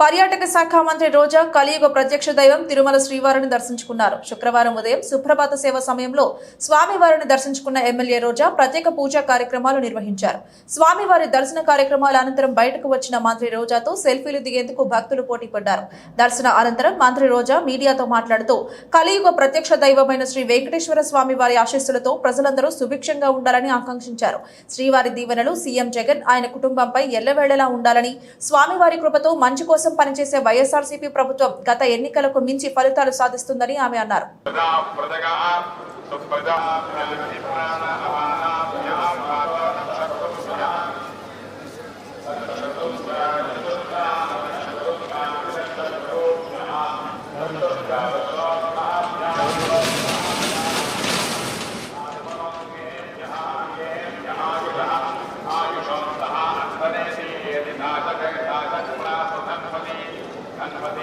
పర్యాటక శాఖ మంత్రి రోజా కలియుగ ప్రత్యక్ష దైవం తిరుమల శ్రీవారిని దర్శించుకున్నారు. శుక్రవారం ఉదయం సుప్రభాత సేవ సమయంలో స్వామివారిని దర్శించుకున్న ఎమ్మెల్యే రోజా ప్రత్యేక పూజా కార్యక్రమాలు నిర్వహించారు. స్వామివారి దర్శన కార్యక్రమాల అనంతరం బయటకు వచ్చిన మంత్రి రోజాతో సెల్ఫీలు దిగేందుకు భక్తులు పోటీ పడ్డారు. దర్శన అనంతరం మంత్రి రోజా మీడియాతో మాట్లాడుతూ కలియుగ ప్రత్యక్ష దైవమైన శ్రీ వెంకటేశ్వర స్వామి వారి ఆశీస్సులతో ప్రజలందరూ సుభిక్షంగా ఉండాలని ఆకాంక్షించారు. శ్రీవారి దీవెనలు సీఎం జగన్ ఆయన కుటుంబంపై ఎల్లవేళలా ఉండాలని స్వామివారి కృపతో మంచి కోసం పనిచేసే వైఎస్ఆర్సీపీ ప్రభుత్వం గత ఎన్నికలకు మించి ఫలితాలు సాధిస్తుందని ఆమె అన్నారు ప్రజా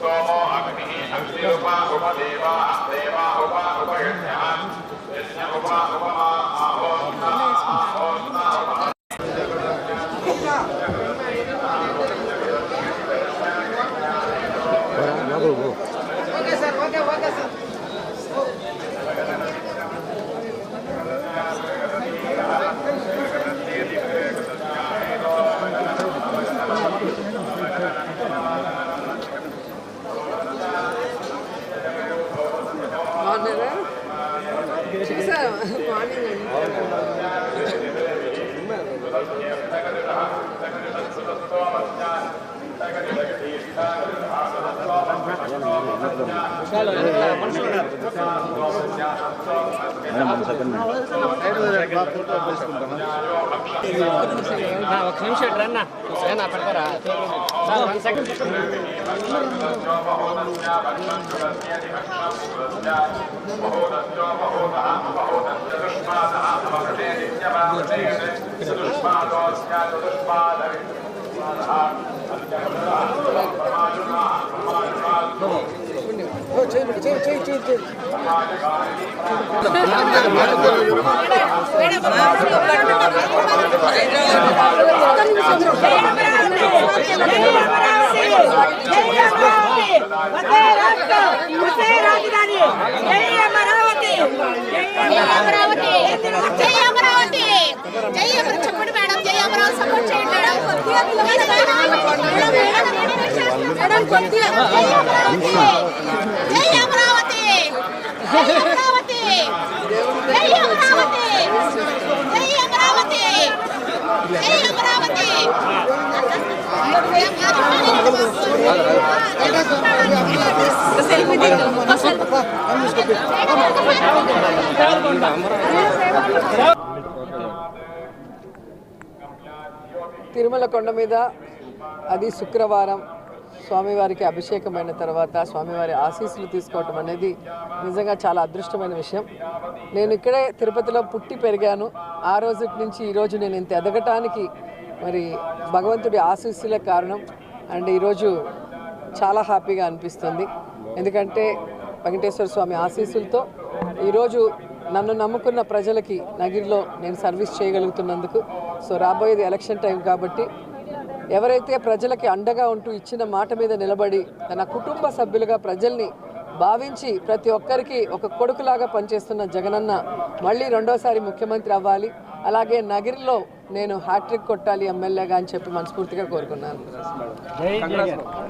సోమో అగ్ని అగ్ని ఉప ఉపదేవ దేవ ఉప ఉపయజ్ఞ యజ్ఞ ఉప ఉపమా ఆహోత్త ఆహోత్త బాబు బాబు ఒక నిమిషం ఇటు రన్నా ఏనా పెడతారా సార్ వన్ సెకండ్ రాజధాని జై మేడం జై అమరావతి సపోర్ట్ చేయండి మేడం కొద్దిగా తిరుమల కొండ మీద అది శుక్రవారం. స్వామివారికి అభిషేకమైన తర్వాత స్వామివారి ఆశీస్సులు తీసుకోవటం అనేది నిజంగా చాలా అదృష్టమైన విషయం. నేను ఇక్కడే తిరుపతిలో పుట్టి పెరిగాను. ఆ రోజు నుంచి ఈరోజు నేను ఇంత ఎదగటానికి మరి భగవంతుడి ఆశీస్సులే కారణం. అండ్ ఈరోజు చాలా హ్యాపీగా అనిపిస్తుంది. ఎందుకంటే వెంకటేశ్వర స్వామి ఆశీస్సులతో ఈరోజు నన్ను నమ్ముకున్న ప్రజలకి నగిరిలో నేను సర్వీస్ చేయగలుగుతున్నందుకు. సో రాబోయేది ఎలక్షన్ టైం కాబట్టి ఎవరైతే ప్రజలకి అండగా ఉంటూ ఇచ్చిన మాట మీద నిలబడి తన కుటుంబ సభ్యులుగా ప్రజల్ని భావించి ప్రతి ఒక్కరికి ఒక కొడుకులాగా పనిచేస్తున్న జగనన్న మళ్ళీ రెండోసారి ముఖ్యమంత్రి అవ్వాలి. అలాగే నగిరిలో నేను హ్యాట్రిక్ కొట్టాలి ఎమ్మెల్యేగా అని చెప్పి మనస్ఫూర్తిగా కోరుకున్నాను.